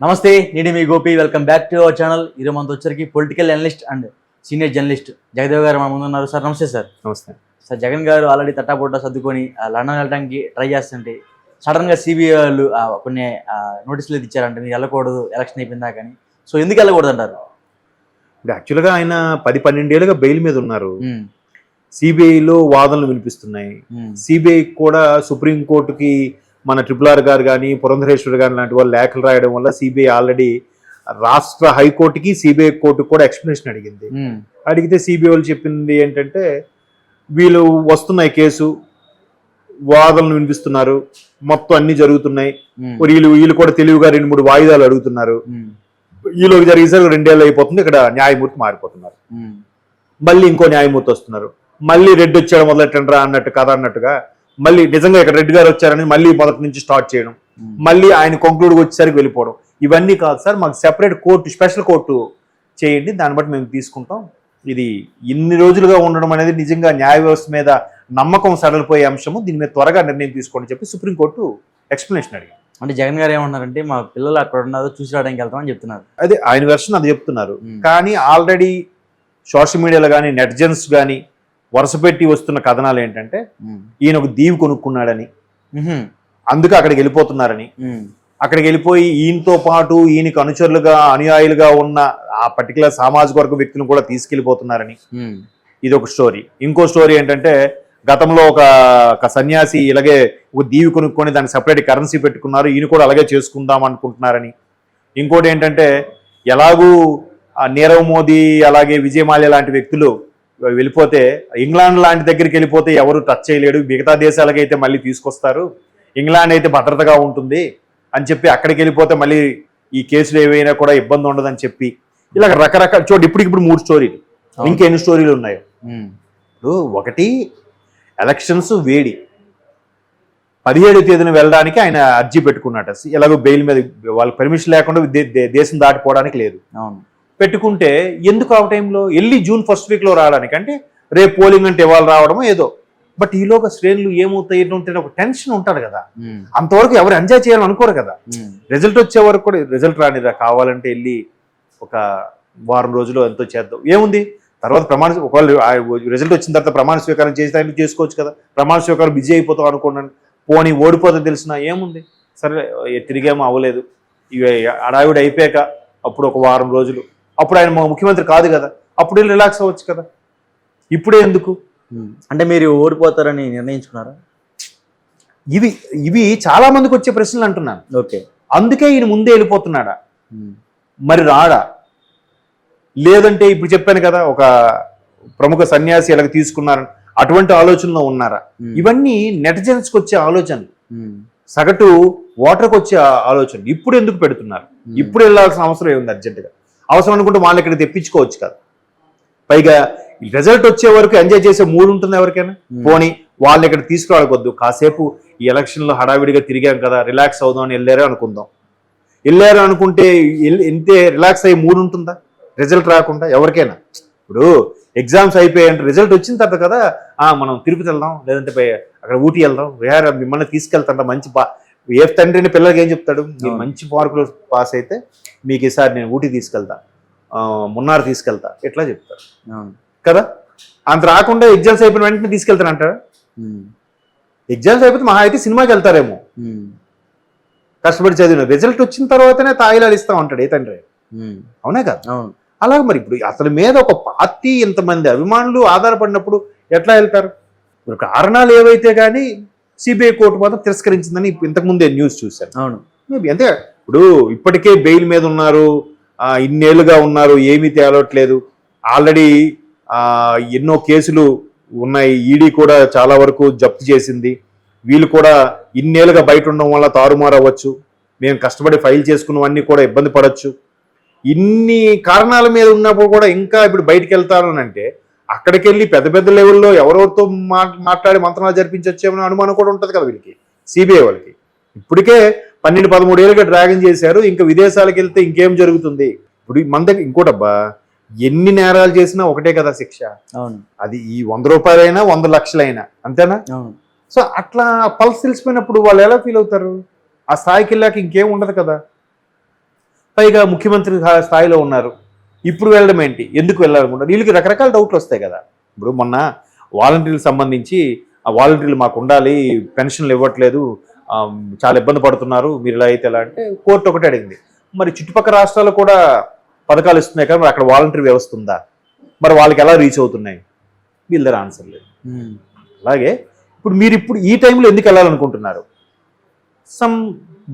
నమస్తే నేను మీ Gopi. Welcome back to our channel ఈరోజు మనతో వచ్చరికి political analyst and senior journalist Jagadev garu మన ముందు ఉన్నారు. సార్ నమస్తే సార్. నమస్తే. సార్ జగన్ గారు ఆల్రెడీ తట్టాపుట్ట సర్దుకొని లండన్ వెళ్ళడానికి ట్రై చేస్తుంటే సడన్గా సిబిఐ వాళ్ళు కొన్ని నోటీసులు ఇచ్చారంటే. మీరు వెళ్ళకూడదు ఎలక్షన్ అయిపోయిందా కానీ సో ఎందుకు వెళ్ళకూడదు అంటారు? యాక్చువల్గా ఆయన పది పన్నెండేళ్ళుగా బెయిల్ మీద ఉన్నారు. సిబిఐలో వాదనలు వినిపిస్తున్నాయి. సిబిఐ కూడా సుప్రీంకోర్టుకి మన ట్రిపుల్ ఆర్ గారు కానీ పురంధరేశ్వర్ గారు లాంటి వాళ్ళు లేఖలు రాయడం వల్ల సిబిఐ ఆల్రెడీ రాష్ట్ర హైకోర్టుకి సిబిఐ కోర్టుకి కూడా ఎక్స్ప్లెనేషన్ అడిగింది. అడిగితే సిబిఐ వాళ్ళు చెప్పింది ఏంటంటే వీళ్ళు వస్తున్నాయి కేసు వాదనలు వినిపిస్తున్నారు మొత్తం అన్ని జరుగుతున్నాయి. వీళ్ళు వీళ్ళు కూడా తెలివిగా రెండు మూడు వాయిదాలు అడుగుతున్నారు. ఈలోకి జరిగేసరికి రెండేళ్ళు అయిపోతుంది ఇక్కడ న్యాయమూర్తి మారిపోతున్నారు. మళ్ళీ ఇంకో న్యాయమూర్తి వస్తున్నారు. మళ్ళీ రెడ్ వచ్చాడు మొదలెట్టండ్రా అన్నట్టు కథ అన్నట్టుగా మళ్ళీ నిజంగా ఇక్కడ రెడ్డి గారు వచ్చారని మళ్ళీ మొదటి నుంచి స్టార్ట్ చేయడం. మళ్ళీ ఆయన కొంక్లూడ్ వచ్చేసరికి వెళ్ళిపోవడం. ఇవన్నీ కాదు సార్ మాకు సెపరేట్ కోర్టు స్పెషల్ కోర్టు చేయండి. దాన్ని బట్టి మేము తీసుకుంటాం. ఇది ఇన్ని రోజులుగా ఉండడం అనేది నిజంగా న్యాయ వ్యవస్థ మీద నమ్మకం సడలిపోయే అంశము. దీని మీద త్వరగా నిర్ణయం తీసుకోండి చెప్పి సుప్రీంకోర్టు ఎక్స్ప్లెనేషన్ అడిగింది. అంటే జగన్ గారు ఏమన్నారంటే మా పిల్లలు అక్కడ ఉన్నారో చూసి రావడానికి వెళ్తామని చెప్తున్నారు. అదే ఆయన వెర్షన్ అది చెప్తున్నారు. కానీ ఆల్రెడీ సోషల్ మీడియాలో కానీ నెట్జన్స్ కానీ వరుస పెట్టి వస్తున్న కథనాలు ఏంటంటే ఈయన ఒక దీవి కొనుక్కున్నాడని అందుకే అక్కడికి వెళ్ళిపోతున్నారని. అక్కడికి వెళ్ళిపోయి ఈయనతో పాటు ఈయనకి అనుచరులుగా అనుయాయులుగా ఉన్న ఆ పర్టికులర్ సామాజిక వర్గ వ్యక్తులను కూడా తీసుకెళ్ళిపోతున్నారని ఉమ్, ఇది ఒక స్టోరీ. ఇంకో స్టోరీ ఏంటంటే గతంలో ఒక ఒక సన్యాసి ఇలాగే ఒక దీవి కొనుక్కొని దానికి సపరేట్ కరెన్సీ పెట్టుకున్నారు ఈయన కూడా అలాగే చేసుకుందాం అనుకుంటున్నారని. ఇంకోటి ఏంటంటే ఎలాగూ నీరవ్ మోదీ అలాగే విజయమాల్య లాంటి వ్యక్తులు వెళ్ళిపోతే ఇంగ్లాండ్ లాంటి దగ్గరికి వెళ్ళిపోతే ఎవరు టచ్ చేయలేడు. మిగతా దేశాలకైతే మళ్ళీ తీసుకొస్తారు. ఇంగ్లాండ్ అయితే భద్రతగా ఉంటుంది అని చెప్పి అక్కడికి వెళ్ళిపోతే మళ్ళీ ఈ కేసులు ఏవైనా కూడా ఇబ్బంది ఉండదని చెప్పి ఇలా రకరకాల చూడండి ఇప్పటికిప్పుడు మూడు స్టోరీలు. ఇంకెన్ని స్టోరీలు ఉన్నాయో? ఇప్పుడు ఒకటి ఎలక్షన్స్ వేడి. పదిహేడు తేదీన వెళ్ళడానికి ఆయన అర్జీ పెట్టుకున్నట ఎలాగో బెయిల్ మీద వాళ్ళకి పర్మిషన్ లేకుండా దేశం దాటిపోవడానికి లేదు. అవును. పెట్టుకుంటే ఎందుకు ఆ టైంలో వెళ్ళి జూన్ ఫస్ట్ వీక్లో రావడానికి? అంటే రేపు పోలింగ్ అంటే ఇవాళ రావడమో ఏదో. బట్ ఈలోగా శ్రేణులు ఏమవుతాయి ఏంటంటే ఒక టెన్షన్ ఉంటాడు కదా. అంతవరకు ఎవరు ఎంజాయ్ చేయాలని అనుకోరు కదా. రిజల్ట్ వచ్చే వరకు కూడా రిజల్ట్ రానిరా కావాలంటే వెళ్ళి ఒక వారం రోజులు ఎంతో చేద్దాం. ఏముంది? తర్వాత ప్రమాణ ఒకవేళ రిజల్ట్ వచ్చిన తర్వాత ప్రమాణ స్వీకారం చేస్తే ఆయన చేసుకోవచ్చు కదా. ప్రమాణ స్వీకారం బిజీ అయిపోతాం అనుకున్నాను పోనీ ఓడిపోతే తెలిసిన ఏముంది? సరే తిరిగేమో అవ్వలేదు. ఇవి అడావిడి అయిపోయాక అప్పుడు ఒక వారం రోజులు అప్పుడు ఆయన మా ముఖ్యమంత్రి కాదు కదా. అప్పుడు వెళ్ళి రిలాక్స్ అవ్వచ్చు కదా. ఇప్పుడే ఎందుకు. అంటే మీరు ఓడిపోతారని నిర్ణయించుకున్నారా? ఇవి ఇవి చాలా మందికి వచ్చే ప్రశ్నలు అంటున్నాను. ఓకే. అందుకే ఈయన ముందే వెళ్ళిపోతున్నాడా? మరి రాడా? లేదంటే ఇప్పుడు చెప్పాను కదా ఒక ప్రముఖ సన్యాసి ఎలాగ తీసుకున్నారని అటువంటి ఆలోచనలో ఉన్నారా? ఇవన్నీ నెటిజన్స్కి వచ్చే ఆలోచనలు. సగటు ఓటర్కి వచ్చే ఆలోచనలు. ఇప్పుడు ఎందుకు పెడుతున్నారు? ఇప్పుడు వెళ్ళాల్సిన అవసరం ఏముంది అర్జెంటుగా అవసరం అనుకుంటే వాళ్ళు ఇక్కడ తెప్పించుకోవచ్చు కదా. పైగా రిజల్ట్ వచ్చే వరకు ఎంజాయ్ చేసే మూడు ఉంటుంది ఎవరికైనా. ఉమ్, పోనీ వాళ్ళు ఇక్కడ తీసుకురావద్దు. కాసేపు ఈ ఎలక్షన్లో హడావిడిగా తిరిగాం కదా రిలాక్స్ అవుదాం అని వెళ్ళారు అనుకుందాం. వెళ్ళారు అనుకుంటే ఇంతే రిలాక్స్ అయ్యే మూడు ఉంటుందా? రిజల్ట్ రాకుండా ఎవరికైనా. ఇప్పుడు ఎగ్జామ్స్ అయిపోయాయంటే రిజల్ట్ వచ్చిన తర్వాత కదా మనం తిరుపతి వెళ్దాం లేదంటే అక్కడ ఊటీ వెళ్దాం విహార మిమ్మల్ని తీసుకెళ్తాంట మంచి ఏ తండ్రిని పిల్లలకి ఏం చెప్తాడు? మీరు. మంచి మార్కులు పాస్ అయితే మీకు ఈసారి నేను ఊటీ తీసుకెళ్తా. మున్నార్ తీసుకెళ్తా. ఎట్లా చెప్తారు? కదా? అంత రాకుండా ఎగ్జామ్స్ అయిపోయిన వెంటనే తీసుకెళ్తానంటారా ఉమ్, ఎగ్జామ్స్ అయిపోతే మహా అయితే సినిమాకి వెళ్తారేమో. కష్టపడి చదివిన రిజల్ట్ వచ్చిన తర్వాతనే తాయిలాలు ఇస్తా ఉంటాడు ఏ తండ్రి? అవునా కదా? అలాగే మరి ఇప్పుడు అతని మీద ఒక పార్టీ ఇంతమంది అభిమానులు ఆధారపడినప్పుడు ఎట్లా వెళ్తారు? కారణాలు ఏవైతే కానీ సిబిఐ కోర్టు మాత్రం తిరస్కరించిందని ఇంతకుముందే న్యూస్ చూశాను. అవును. మేబీ అంతే ఇప్పుడు ఇప్పటికే బెయిల్ మీద ఉన్నారు ఇన్నేళ్ళుగా ఉన్నారు ఏమీ తేలట్లేదు. ఆల్రెడీ ఎన్నో కేసులు ఉన్నాయి. ఈడీ కూడా చాలా వరకు జప్తు చేసింది. వీళ్ళు కూడా ఇన్నేళ్ళుగా బయట ఉండడం వల్ల తారుమారు అవ్వచ్చు. మేము కష్టపడి ఫైల్ చేసుకున్నవన్నీ కూడా ఇబ్బంది పడవచ్చు ఇన్ని కారణాల మీద ఉన్నప్పుడు కూడా ఇంకా ఇప్పుడు బయటికి వెళ్తారు అంటే అక్కడికి వెళ్ళి పెద్ద పెద్ద లెవెల్లో ఎవరెవరితో మాట్లాడి మంత్రాలు జరిపించొచ్చేమో అనుమానం కూడా ఉంటుంది కదా వీళ్ళకి సిబిఐ వాళ్ళకి. ఇప్పటికే పన్నెండు పదమూడు ఏళ్ళుగా డ్రాగన్ చేశారు ఇంకా విదేశాలకు వెళ్తే ఇంకేం జరుగుతుంది? ఇప్పుడు మన దగ్గర ఇంకోటబ్బా ఎన్ని నేరాలు చేసినా ఒకటే కదా శిక్ష. అవును. అది ఈ వంద రూపాయలైనా వంద లక్షలైనా అంతేనా? సో అట్లా పల్స్ తెలిసిపోయినప్పుడు వాళ్ళు ఎలా ఫీల్ అవుతారు? ఆ స్థాయికి వెళ్ళాక ఇంకేం ఉండదు కదా? పైగా ముఖ్యమంత్రి స్థా- స్థాయిలో ఉన్నారు. ఇప్పుడు వెళ్ళడం ఏంటి? ఎందుకు వెళ్ళాలనుకుంటారు వీళ్ళకి రకరకాల డౌట్లు వస్తాయి కదా. ఇప్పుడు మొన్న వాలంటీర్లకు సంబంధించి ఆ వాలంటీర్లు మాకు ఉండాలి పెన్షన్లు ఇవ్వట్లేదు చాలా ఇబ్బంది పడుతున్నారు మీరు ఇలా అయితే ఎలా అంటే కోర్టు ఒకటే అడిగింది. మరి చుట్టుపక్కల రాష్ట్రాలు కూడా పథకాలు ఇస్తున్నాయి కదా మరి అక్కడ వాలంటీర్ వ్యవస్థ ఉందా? మరి వాళ్ళకి ఎలా రీచ్ అవుతున్నాయి? వీళ్ళ దగ్గర ఆన్సర్ లేదు. అలాగే ఇప్పుడు మీరు ఇప్పుడు ఈ టైంలో ఎందుకు వెళ్ళాలనుకుంటున్నారు? సమ్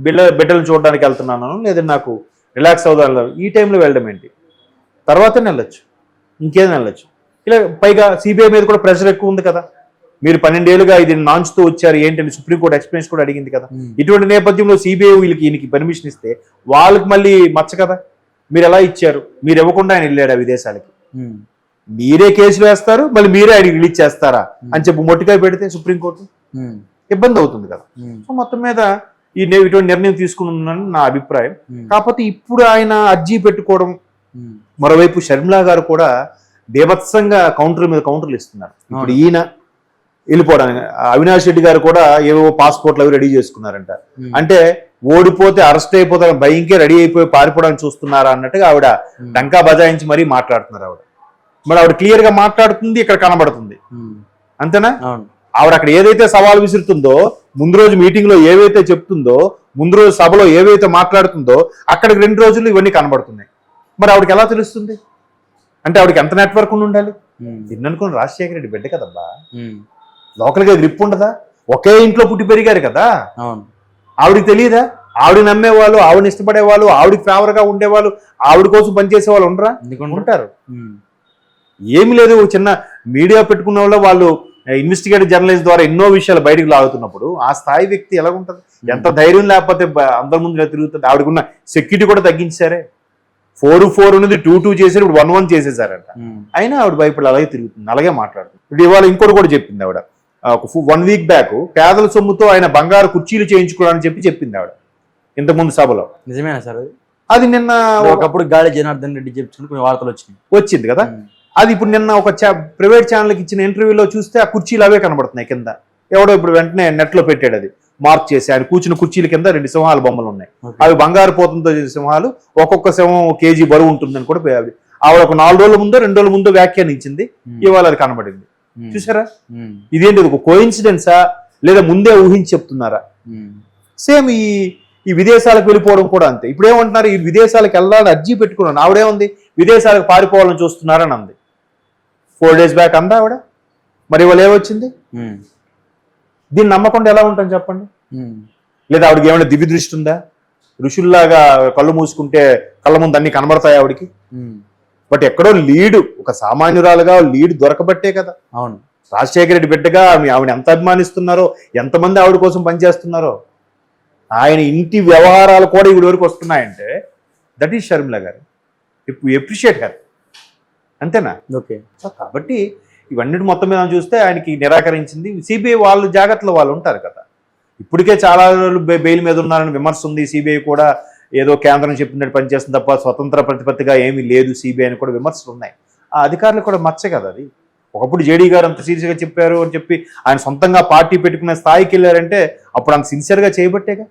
బిడ్డ బిడ్డలు చూడడానికి వెళ్తున్నాను లేదా నాకు రిలాక్స్ అవుదాం ఈ టైంలో వెళ్ళడం ఏంటి? తర్వాతనే వెళ్ళొచ్చు. ఇంకేం వెళ్ళొచ్చు. ఇలా పైగా సిబిఐ మీద కూడా ప్రెషర్ ఎక్కువ ఉంది కదా. మీరు పన్నెండేళ్ళుగా ఇది నాంచుతూ వచ్చారు. ఏంటని సుప్రీంకోర్టు ఎక్స్ప్లెయిన్స్ కూడా అడిగింది కదా. ఇటువంటి నేపథ్యంలో సిబిఐ వీళ్ళకి ఈయనకి పర్మిషన్ ఇస్తే వాళ్ళకి మళ్ళీ మచ్చ కదా. మీరు ఎలా ఇచ్చారు? మీరు ఇవ్వకుండా ఆయన వెళ్ళాడు ఆ విదేశాలకి మీరే కేసులు వేస్తారు మళ్ళీ మీరే ఆయన రిలీజ్ చేస్తారా? అని చెప్పి మొట్టికాయ పెడితే సుప్రీంకోర్టు ఇబ్బంది అవుతుంది కదా. సో మొత్తం మీద ఈ ఇటువంటి నిర్ణయం తీసుకున్నానని నా అభిప్రాయం. కాకపోతే ఇప్పుడు ఆయన అర్జీ పెట్టుకోవడం మరోవైపు షర్మిలా గారు కూడా బీభత్సంగా కౌంటర్ మీద కౌంటర్లు ఇస్తున్నారు. ఇప్పుడు. ఈయన వెళ్ళిపోవడానికి అవినాష్ రెడ్డి గారు కూడా ఏవో పాస్పోర్ట్లు అవి రెడీ చేసుకున్నారంట. అంటే ఓడిపోతే అరెస్ట్ అయిపోతారని భయంకే రెడీ అయిపోయి పారిపోవడానికి చూస్తున్నారా అన్నట్టుగా ఆవిడ డంకా బజాయించి మరీ మాట్లాడుతున్నారు ఆవిడ. మరి ఆవిడ క్లియర్గా మాట్లాడుతుంది ఇక్కడ కనబడుతుంది. అంతేనా? ఆవిడ అక్కడ ఏదైతే సవాల్ విసురుతుందో ముందు రోజు మీటింగ్లో ఏవైతే చెప్తుందో ముందు రోజు సభలో ఏవైతే మాట్లాడుతుందో అక్కడికి రెండు రోజులు ఇవన్నీ కనబడుతున్నాయి. మరి ఆవిడకి ఎలా తెలుస్తుంది? అంటే ఆవిడకి ఎంత నెట్వర్క్ ఉండి ఉండాలి? నిన్ననుకుని రాజశేఖర రెడ్డి బిడ్డ కదబ్బా. లోకల్గా గ్రిప్ ఉండదా? ఒకే ఇంట్లో పుట్టి పెరిగారు కదా. ఆవిడకి తెలియదా? ఆవిడ నమ్మేవాళ్ళు ఆవిడని ఇష్టపడేవాళ్ళు ఆవిడకి ఫేవర్గా ఉండేవాళ్ళు ఆవిడ కోసం పనిచేసే వాళ్ళు ఉండరా? ఉంటారు. ఏమి లేదు ఒక చిన్న మీడియా పెట్టుకున్న వాళ్ళు వాళ్ళు ఇన్వెస్టిగేటివ్ జర్నలిస్ట్ ద్వారా ఎన్నో విషయాలు బయటకు లాగుతున్నప్పుడు ఆ స్థాయి వ్యక్తి ఎలా ఉంటుంది ఎంత ధైర్యం లేకపోతే అందరి ముందు తిరుగుతుంది? ఆవిడకున్న సెక్యూరిటీ కూడా తగ్గించారే? ఫోర్ ఫోర్ ఉన్నది టూ టూ చేశారు ఇప్పుడు వన్ వన్ చేసేసారంట. ఉమ్, అయినా ఆవిడ భయపడి అలాగే తిరుగుతుంది అలాగే మాట్లాడుతుంది. ఇప్పుడు ఇవాళ ఇంకోటి కూడా చెప్పింది ఆవిడ. ఒక వన్ వీక్ బ్యాక్ పేదల సొమ్ముతో ఆయన బంగారు కుర్చీలు చేయించుకోవాలని చెప్పి చెప్పింది ఆవిడ ఇంతకుముందు సభలో. నిజమేనా సార్ అది? నిన్న ఒకప్పుడు గాలి జనార్దన్ రెడ్డి చెప్తున్న కొన్ని వార్తలు వచ్చినాయి. వచ్చింది కదా? ఉమ్, అది ఇప్పుడు నిన్న ఒక ప్రైవేట్ ఛానల్కి ఇచ్చిన ఇంటర్వ్యూలో చూస్తే ఆ కుర్చీలు అవే కనబడుతున్నాయి కింద. ఎవడో ఇప్పుడు వెంటనే నెట్లో పెట్టాడు అది. మార్క్ చేసి ఆయన కూర్చున్న కుర్చీల కింద రెండు సింహాల బొమ్మలు ఉన్నాయి. అవి బంగారు పోతంతో చేసిన సింహాలు ఒక్కొక్క సింహం కేజీ బరువు ఉంటుందని కూడా ఆవిడ ఆవిడ ఒక నాలుగు రోజుల ముందో రెండు రోజుల ముందో వ్యాఖ్యానించింది. ఇవాళ అది కనబడింది. చూసారా? ఇదేంటి ఇది ఒక కోయిన్సిడెన్సా లేదా ముందే ఊహించి చెప్తున్నారా? సేమ్ ఈ ఈ విదేశాలకు వెళ్ళిపోవడం కూడా అంతే. ఇప్పుడు ఏమంటున్నారు? ఈ విదేశాలకు వెళ్ళాలని అర్జీ పెట్టుకున్నాను. ఆవిడేముంది విదేశాలకు పారిపోవాలని చూస్తున్నారని అంది. ఫోర్ డేస్ బ్యాక్ అందా ఆవిడ? మరి ఇవాళ ఏమొచ్చింది? దీన్ని నమ్మకుండా ఎలా ఉంటాం చెప్పండి? లేదా ఆవిడకి ఏమైనా దివ్య దృష్టి ఉందా? ఋషుల్లాగా కళ్ళు మూసుకుంటే కళ్ళ ముందు అన్ని కనబడతాయి ఆవిడకి? బట్ ఎక్కడో లీడు ఒక సామాన్యురాలుగా లీడ్ దొరకబట్టే కదా. అవును. రాజశేఖర రెడ్డి బిడ్డగా ఆవిడ ఎంత అభిమానిస్తున్నారో ఎంతమంది ఆవిడ కోసం పనిచేస్తున్నారో. ఆయన ఇంటి వ్యవహారాలు కూడా ఈవిడ వరకు వస్తున్నాయంటే దట్ ఈస్ షర్మిల గారు. ఎప్రిషియేట్ గారు అంతేనా? ఓకే. సో కాబట్టి ఇవన్నీ మొత్తం మీద చూస్తే ఆయనకి నిరాకరించింది. సిబిఐ వాళ్ళు జాగ్రత్తలో వాళ్ళు ఉంటారు కదా. ఇప్పటికే చాలా రోజులు బెయిల్ మీద ఉన్నారని విమర్శ ఉంది. సిబిఐ కూడా ఏదో కేంద్రం చెప్పినట్టు పనిచేస్తుంది తప్ప స్వతంత్ర ప్రతిపత్తిగా ఏమీ లేదు సిబిఐ అని కూడా విమర్శలు ఉన్నాయి. ఆ అధికారులు కూడా మచ్చ కదా అది. ఒకప్పుడు జేడీ గారు అంత సీరియస్గా చెప్పారు అని చెప్పి ఆయన సొంతంగా పార్టీ పెట్టుకునే స్థాయికి వెళ్ళారంటే అప్పుడు అంత సిన్సియర్గా చేయబట్టేగా?